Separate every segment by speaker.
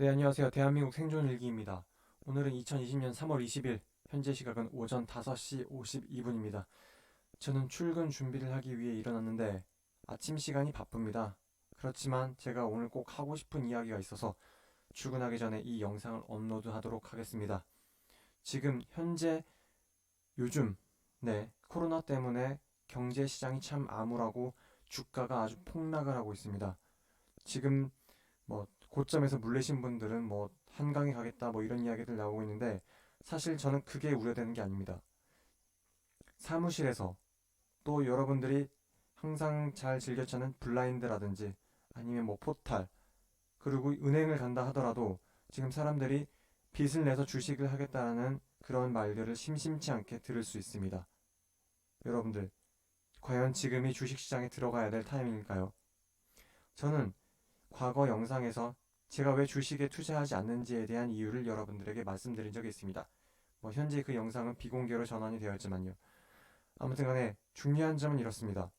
Speaker 1: 네, 안녕하세요. 대한민국 생존 일기입니다. 오늘은 2020년 3월 20일, 현재 시각은 오전 5시 52분입니다. 저는 출근 준비를 하기 위해 일어났는데 아침 시간이 바쁩니다. 그렇지만 제가 오늘 꼭 하고 싶은 이야기가 있어서 출근하기 전에 이 영상을 업로드하도록 하겠습니다. 지금 현재 요즘 네, 코로나 때문에 경제 시장이 참 암울하고 주가가 아주 폭락을 하고 있습니다. 지금 뭐 고점에서 물리신 분들은 뭐 한강에 가겠다 뭐 이런 이야기들 나오고 있는데 사실 저는 그게 우려되는 게 아닙니다. 사무실에서 또 여러분들이 항상 잘 즐겨 찾는 블라인드라든지 아니면 뭐 포탈 그리고 은행을 간다 하더라도 지금 사람들이 빚을 내서 주식을 하겠다라는 그런 말들을 심심치 않게 들을 수 있습니다. 여러분들 과연 지금이 주식시장에 들어가야 될 타이밍일까요? 저는 과거 영상에서 제가 왜 주식에 투자하지 않는지에 대한 이유를 여러분들에게 말씀드린 적이 있습니다. 뭐 현재 그 영상은 비공개로 전환이 되어 있지만요. 아무튼 간에 중요한 점은 이렇습니다.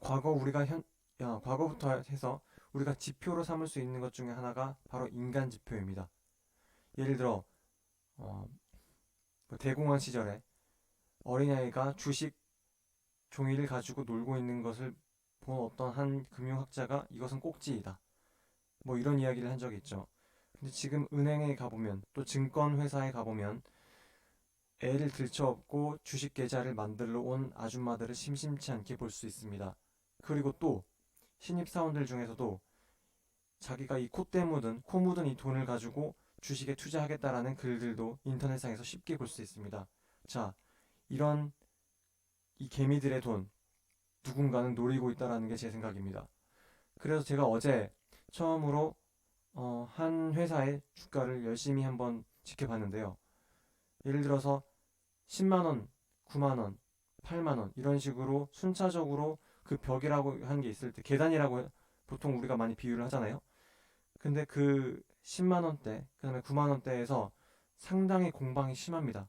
Speaker 1: 과거 우리가 현, 야, 과거부터 해서 우리가 지표로 삼을 수 있는 것 중에 하나가 바로 인간 지표입니다. 예를 들어, 어, 뭐 대공황 시절에 어린아이가 주식 종이를 가지고 놀고 있는 것을 본 어떤 한 금융학자가 이것은 꼭지이다. 뭐 이런 이야기를 한 적이 있죠. 근데 지금 은행에 가보면 또 증권회사에 가보면 애를 들쳐업고 주식 계좌를 만들러 온 아줌마들을 심심치 않게 볼 수 있습니다. 그리고 또 신입사원들 중에서도 자기가 이 콧대 묻은 코 묻은 이 돈을 가지고 주식에 투자하겠다라는 글들도 인터넷상에서 쉽게 볼 수 있습니다. 자, 이런 이 개미들의 돈 누군가는 노리고 있다라는 게 제 생각입니다. 그래서 제가 어제 처음으로 어, 한 회사의 주가를 열심히 한번 지켜봤는데요. 예를 들어서 10만 원, 9만 원, 8만 원 이런 식으로 순차적으로 그 벽이라고 하는 게 있을 때 계단이라고 보통 우리가 많이 비유를 하잖아요. 근데 그 10만 원대, 그다음에 9만 원대에서 상당히 공방이 심합니다.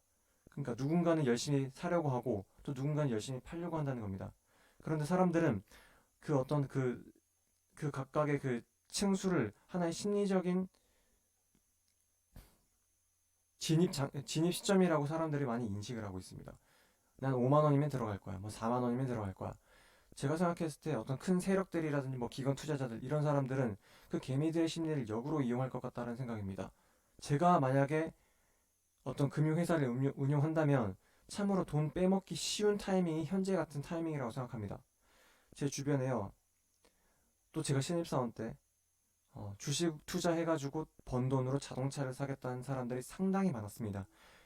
Speaker 1: 그러니까 누군가는 열심히 사려고 하고 또 누군가는 열심히 팔려고 한다는 겁니다. 그런데 사람들은 그 어떤 그, 그 각각의 그 층수를 하나의 심리적인 진입 장, 진입 시점이라고 사람들이 많이 인식을 하고 있습니다. 난 5만 원이면 들어갈 거야. 뭐 4만 원이면 들어갈 거야. 제가 생각했을 때 어떤 큰 세력들이라든지 뭐 기관 투자자들 이런 사람들은 그 개미들의 심리를 역으로 이용할 것 같다는 생각입니다. 제가 만약에 어떤 금융회사를 운용- 운용한다면 참으로 돈 빼먹기 쉬운 타이밍이 현재 같은 타이밍이라고 생각합니다. 제 주변에요. 또 제가 신입사원 때 어, 주식 투자해가지고 번 돈으로 자동차를 사겠다는 사람들이 상당히 많았습니다.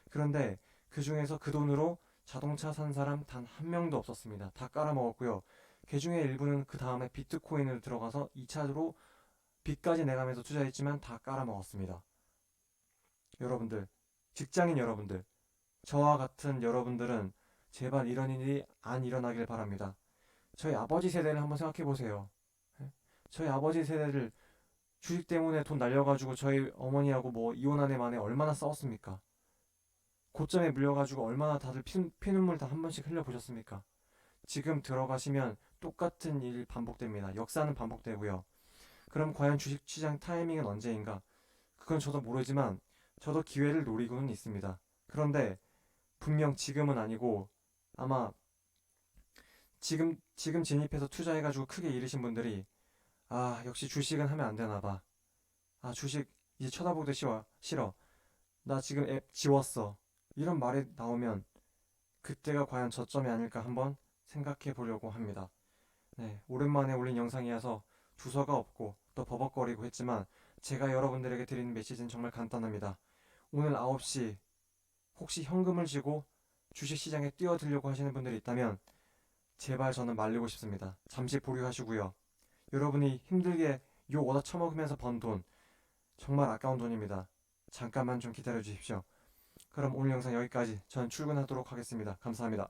Speaker 1: 그런데 그 중에서 그 돈으로 자동차 산 사람 단 한 명도 없었습니다. 다 깔아먹었고요. 그 중에 일부는 그 다음에 비트코인으로 들어가서 2차로 빚까지 내가면서 투자했지만 다 깔아먹었습니다. 여러분들, 직장인 여러분들, 저와 같은 여러분들은 제발 이런 일이 안 일어나길 바랍니다. 저희 아버지 세대를 한번 생각해 보세요. 예? 저희 아버지 세대를 주식 때문에 돈 날려가지고 저희 어머니하고 뭐 이혼한 애 만에 얼마나 싸웠습니까? 고점에 물려가지고 얼마나 다들 피, 피눈물 다 한 번씩 흘려보셨습니까? 지금 들어가시면 똑같은 일 반복됩니다. 역사는 반복되고요. 그럼 과연 주식 시장 타이밍은 언제인가? 그건 저도 모르지만 저도 기회를 노리고는 있습니다. 그런데 분명 지금은 아니고 아마 지금 지금 진입해서 투자해가지고 크게 잃으신 분들이 아 역시 주식은 하면 안 되나 봐. 아 주식 이제 쳐다보기 싫어 싫어. 나 지금 앱 지웠어. 이런 말이 나오면 그때가 과연 저점이 아닐까 한번 생각해 보려고 합니다. 네, 오랜만에 올린 영상이어서 주소가 없고 또 버벅거리고 했지만 제가 여러분들에게 드리는 메시지는 정말 간단합니다. 오늘 9시 혹시 현금을 쥐고 주식시장에 뛰어들려고 하시는 분들이 있다면 제발 저는 말리고 싶습니다. 잠시 보류하시고요. 여러분이 힘들게 욕 얻어 처먹으면서 번 돈 정말 아까운 돈입니다. 잠깐만 좀 기다려 주십시오. 그럼 오늘 영상 여기까지 저는 출근하도록 하겠습니다. 감사합니다.